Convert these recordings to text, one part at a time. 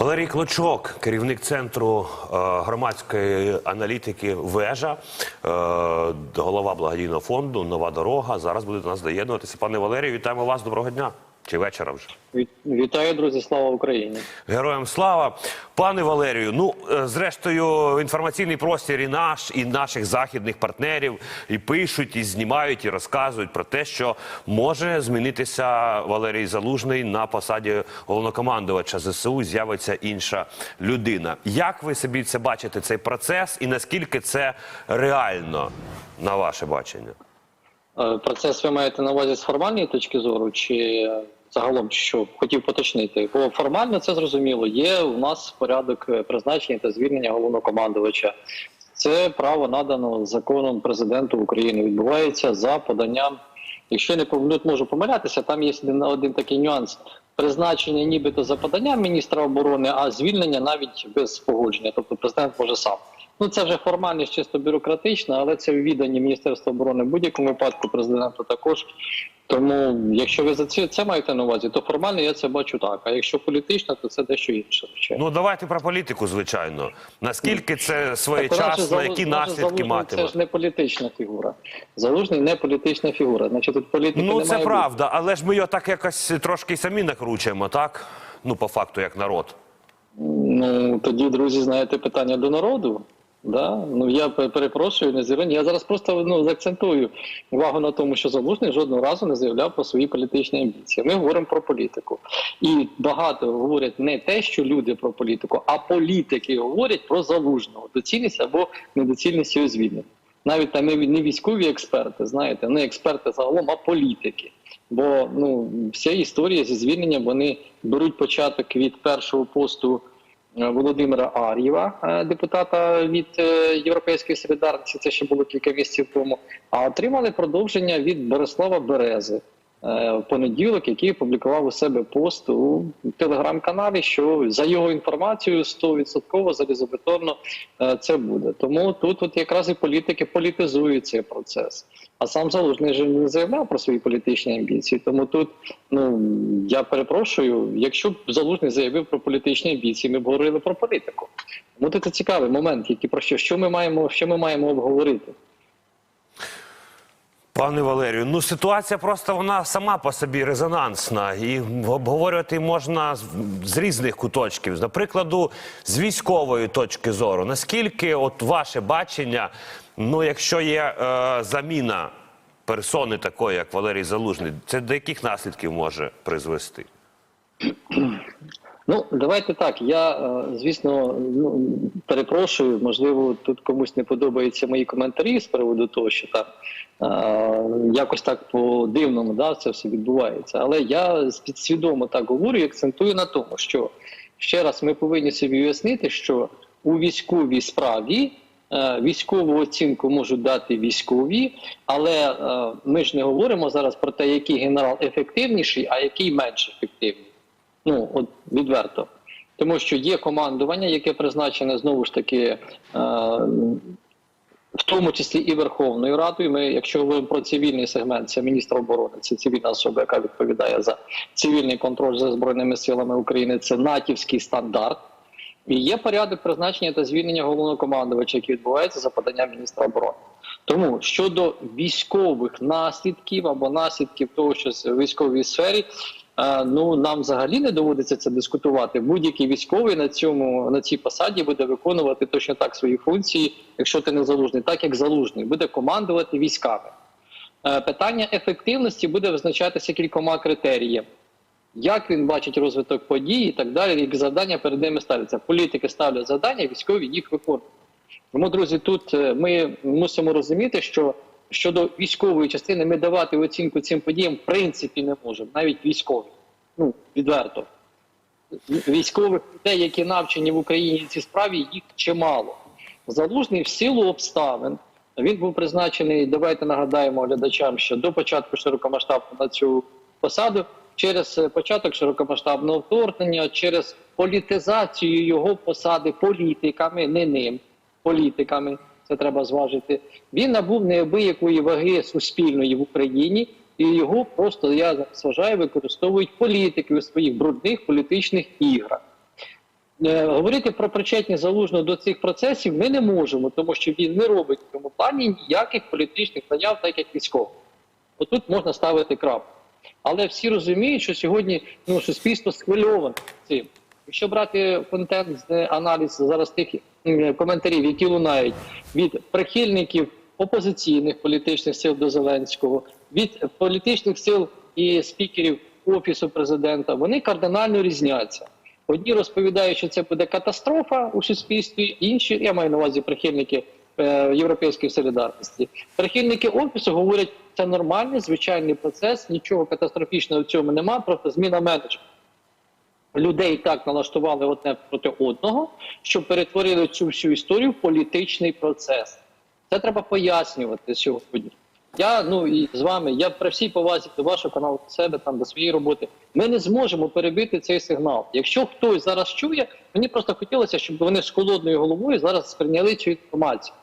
Валерій Клочок, керівник центру е, громадської аналітики Вежа, е, голова благодійного фонду Нова дорога. Зараз буде до нас доєднуватися. Пане Валерію, вітаємо вас. Доброго дня чи вечора вже. Вітаю, друзі, слава Україні. Героям слава, пане Валерію. Ну е, зрештою, інформаційний простір і наш, і наших західних партнерів і пишуть, і знімають, і розказують про те, що може змінитися Валерій Залужний на посаді головнокомандувача ЗСУ. З'явиться інша людина. Як ви собі це бачите, цей процес, і наскільки це реально на ваше бачення? Е, Процес ви маєте на увазі з формальної точки зору, чи е, загалом що хотів поточнити? Бо формально це зрозуміло. Є у нас порядок е, призначення та звільнення головнокомандувача. Це право надано законом президенту України. Відбувається за поданням. Якщо не помилю, можу помилятися, там є один, один такий нюанс. Призначення нібито за поданням міністра оборони, а звільнення навіть без погодження. Тобто президент може сам. Ну це вже формальність чисто бюрократична, але це у відданні Міністерства оборони в будь-якому випадку, президенту також. Тому, якщо ви за це, це маєте на увазі, то формально я це бачу так. А якщо політично, то це дещо інше. Звичайно. Ну давайте про політику, звичайно. Наскільки це своєчасно, які наслідки матиме? Це ж не політична фігура. Залужний не політична фігура. Значить, тут політики Ну не це має бути. правда, але ж ми його так якось трошки самі накручуємо, так? Ну, по факту, як народ. Ну тоді, друзі, знаєте питання до народу. Да? Ну я перепрошую, не зірвані. Я зараз просто ну заакцентую увагу на тому, що залужний жодного разу не заявляв про свої політичні амбіції. Ми говоримо про політику, і багато говорять не те, що люди про політику, а політики говорять про залужного доцільність або недоцільність його звільнення. Навіть там не військові експерти, знаєте, не експерти загалом, а політики. Бо ну вся історія зі звільненням вони беруть початок від першого посту Володимира Ар'єва, е, депутата від е, Європейської солідарності. Це ще було кілька місяців тому. А отримали продовження від Борислава Берези. Е, В понеділок, який опублікував у себе пост у телеграм-каналі, що за його інформацією 100% залізобетонно е, це буде. Тому тут от якраз і політики політизують цей процес. А сам Залужний же не заявляв про свої політичні амбіції. Тому тут ну я перепрошую, якщо б Залужний заявив про політичні амбіції, ми б говорили про політику. Тому це цікавий момент, який про що, що ми маємо, що ми маємо обговорити. Пане Валерію, ну ситуація просто вона сама по собі резонансна, і обговорювати можна з, різних куточків. Наприклад, з військової точки зору, наскільки от ваше бачення, ну якщо є е, заміна персони такої, як Валерій Залужний, це до яких наслідків може призвести? Ну, давайте так. Я, е, звісно, ну, перепрошую, можливо, тут комусь не подобаються мої коментарі з приводу того, що там е, якось так по дивному да, це все відбувається. Але я підсвідомо так говорю і акцентую на тому, що ще раз ми повинні собі уяснити, що у військовій справі е, військову оцінку можуть дати військові, але ми ж не говоримо зараз про те, який генерал ефективніший, а який менш ефективний. Ну, от відверто. Тому що є командування, яке призначене знову ж таки, е, в тому числі і Верховною Радою. Ми, якщо говоримо про цивільний сегмент, це міністр оборони, це цивільна особа, яка відповідає за цивільний контроль за збройними силами України. Це натівський стандарт. І є порядок призначення та звільнення головнокомандувача, який відбувається за поданням міністра оборони. Тому щодо військових наслідків або наслідків того, що в військовій сфері, ну нам взагалі не доводиться це дискутувати. Будь-який військовий на цьому на цій посаді буде виконувати точно так свої функції, якщо ти не залужний, так як залужний, буде командувати військами. Е, Питання ефективності буде визначатися кількома критеріями як він бачить розвиток подій і так далі, які завдання перед ними ставляться. Політики ставлять завдання, військові їх виконують. Тому, друзі, тут е, ми мусимо розуміти, що щодо військової частини ми давати оцінку цим подіям в принципі не можемо, навіть військові. Ну, відверто. Військових людей, які навчені в Україні цій справі, їх чимало. Залужний в силу обставин. Він був призначений, давайте нагадаємо глядачам, що до початку широкомасштабного на цю посаду через е, початок широкомасштабного вторгнення, через політизацію його посади політиками, не ним, політиками, це треба зважити. Він набув неабиякої ваги суспільної в Україні, і його просто я зараз вважаю, використовують політики у своїх брудних політичних іграх. Е, Говорити про причетність залужного до цих процесів ми не можемо, тому що він не робить в цьому плані ніяких політичних заяв, так як військовий. Отут можна ставити крапку. Але всі розуміють, що сьогодні ну, суспільство схвильоване цим. Якщо брати е, аналіз зараз тих коментарів, які лунають від прихильників опозиційних політичних сил до Зеленського, від політичних сил і спікерів офісу президента, вони кардинально різняться. Одні розповідають, що це буде катастрофа у суспільстві, інші, я маю на увазі прихильники е, європейської солідарності. Прихильники офісу говорять, це нормальний звичайний процес, нічого катастрофічного в цьому немає, просто зміна менеджменту. Людей так налаштували одне проти одного, що перетворили цю всю історію в політичний процес. Це треба пояснювати сьогодні. Я ну і з вами, я при всій повазі до вашого каналу, до себе там до своєї роботи. Ми не зможемо перебити цей сигнал. Якщо хтось зараз чує, мені просто хотілося, щоб вони з холодною головою зараз сприйняли цю інформацію.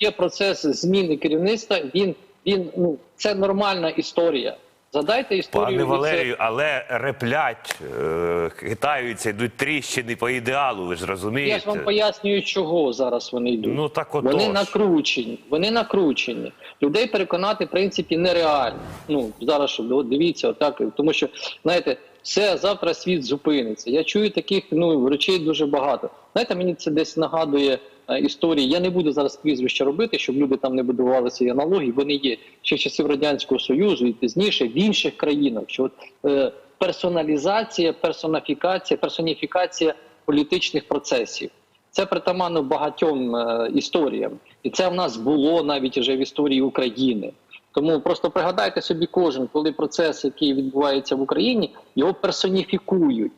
Є процес зміни керівництва. Він він ну це нормальна історія. Задайте історію Пане Валерію, але реплять, е, хитаються, йдуть тріщини по ідеалу, ви ж розумієте? Я ж вам пояснюю, чого зараз вони йдуть. Ну так Вони накручені, вони накручені. Людей переконати, в принципі, нереально. Ну зараз щоб от дивіться, отак, тому що знаєте, все завтра світ зупиниться. Я чую таких ну речей дуже багато. Знаєте, мені це десь нагадує історії. Я не буду зараз прізвища робити, щоб люди там не будували ці аналогії. Вони є ще з часів радянського союзу і пізніше в інших країнах. Що от е, персоналізація, персонафікація, персоніфікація політичних процесів. Це притаманно багатьом е, історіям, і це в нас було навіть вже в історії України. Тому просто пригадайте собі кожен, коли процес, який відбувається в Україні, його персоніфікують.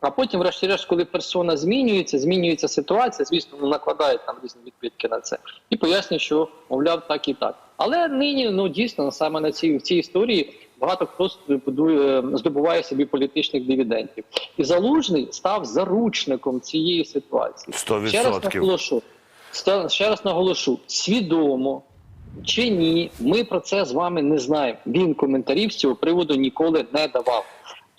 А потім, врешті-решт, коли персона змінюється, змінюється ситуація, звісно, накладають там різні відбитки на це і пояснюють, що мовляв так і так. Але нині ну дійсно саме на цій в цій історії багато хто здобуває собі політичних дивідендів. І залужний став заручником цієї ситуації. Сто Ще раз наголошу, ще раз наголошу, свідомо чи ні, ми про це з вами не знаємо. Він коментарів з цього приводу ніколи не давав.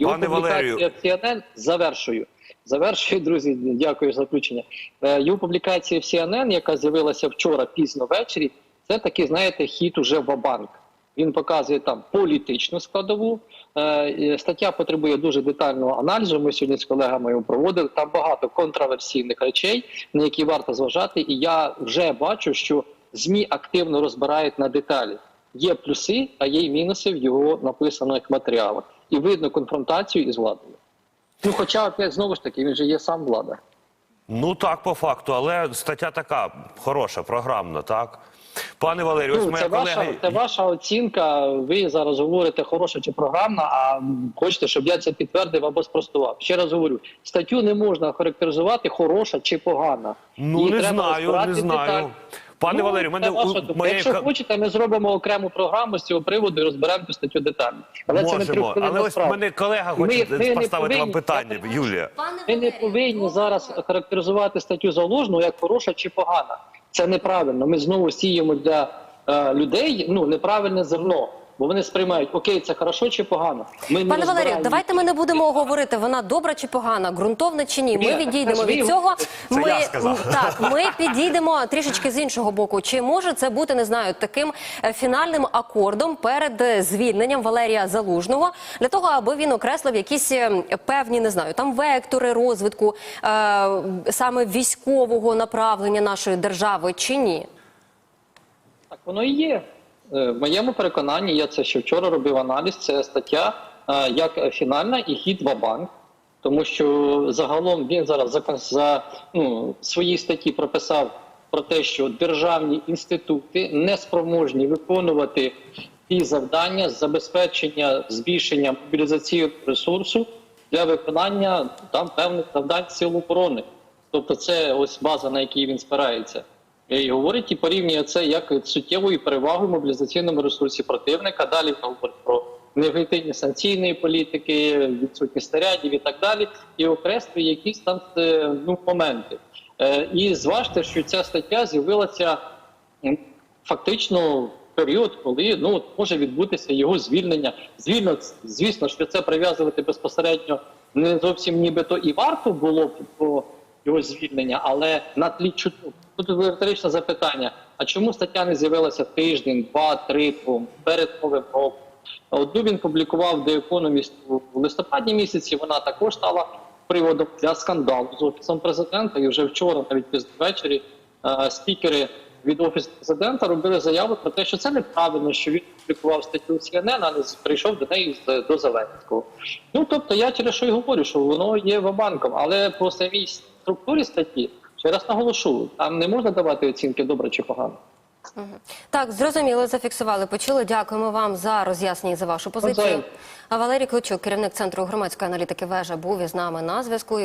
Його Пане публікація Валерію. в CNN завершую. Завершую, друзі. Дякую за включення. Е, Його публікація в CNN, яка з'явилася вчора пізно ввечері, це такий, знаєте, хід уже в банк. Він показує там політичну складову. Е, Стаття потребує дуже детального аналізу. Ми сьогодні з колегами його проводили. Там багато контроверсійних речей, на які варто зважати. І я вже бачу, що ЗМІ активно розбирають на деталі. Є плюси, а є й мінуси в його написаних матеріалах. І видно конфронтацію із владою. Ну, хоча опять знову ж таки, він же є сам влада. Ну так, по факту, але стаття така хороша, програмна, так? Пане Валерію, ось Ну, моя це, колега. ваша, це ваша оцінка. Ви зараз говорите хороша чи програмна, а хочете, щоб я це підтвердив або спростував. Ще раз говорю: статтю не можна характеризувати хороша чи погана. Ну Її не треба знаю, не знаю. деталь. Пане Ну, Валерію, мене ваша у моєї Якщо хочете, ми зробимо окрему програму з цього приводу і розберемо цю статтю детально. Але це не можемо. Але ось справа. мене колега хоче ми ми поставити вам питання, Юлія. Ми не повинні зараз характеризувати статтю залужну як хороша чи погана. Це неправильно. Ми знову сіємо для е, людей ну неправильне зерно, бо вони сприймають окей, це хорошо чи погано. Ми не Пане Валерію, давайте ми не будемо говорити, вона добра чи погана, ґрунтовна чи ні. Ми Ні, відійдемо від цього. Це Ми я сказав. так, ми підійдемо трішечки з іншого боку. Чи може це бути не знаю таким е, фінальним акордом перед е, звільненням Валерія Залужного для того, аби він окреслив якісь е, певні, не знаю, там вектори розвитку е, саме військового направлення нашої держави, чи ні? Так воно і є. Е, В моєму переконанні, я це ще вчора робив аналіз. Це стаття е, як фінальна і хід Вабанк. Тому що загалом він зараз за, за ну, своїй статті прописав про те, що державні інститути не спроможні виконувати ті завдання з забезпечення збільшення мобілізаційного ресурсу для виконання там певних завдань сил оборони. Тобто, це ось база, на якій він спирається. І говорить і порівнює це як суттєвою перевагою в мобілізаційному ресурсі противника. Далі говорить про неефективні санкційної політики, відсутність снарядів і так далі, і окреслює якісь там е, ну, моменти. Е, І зважте, що ця стаття з'явилася фактично період, коли ну може відбутися його звільнення. Звільно, звісно, що це прив'язувати безпосередньо не зовсім нібито і варто було б, бо його звільнення, але на тлі чуток. Тут риторичне запитання: а чому стаття не з'явилася тиждень, два, три тому перед новим роком? Одну він публікував The Economist у листопаді місяці. Вона також стала приводом для скандалу з офісом президента. І вже вчора, навіть пізно е, спікери від офісу президента робили заяву про те, що це неправильно, що він публікував статтю CNN, а не прийшов до неї до Зеленського. Ну тобто, я через що й говорю, що воно є вабанком, але по самій структурі статті ще раз наголошу, там не можна давати оцінки добре чи погано. Так, зрозуміло, зафіксували, почули. Дякуємо вам за роз'яснення і за вашу позицію. А Валерій Кличук, керівник центру громадської аналітики вежа, був із нами на зв'язку.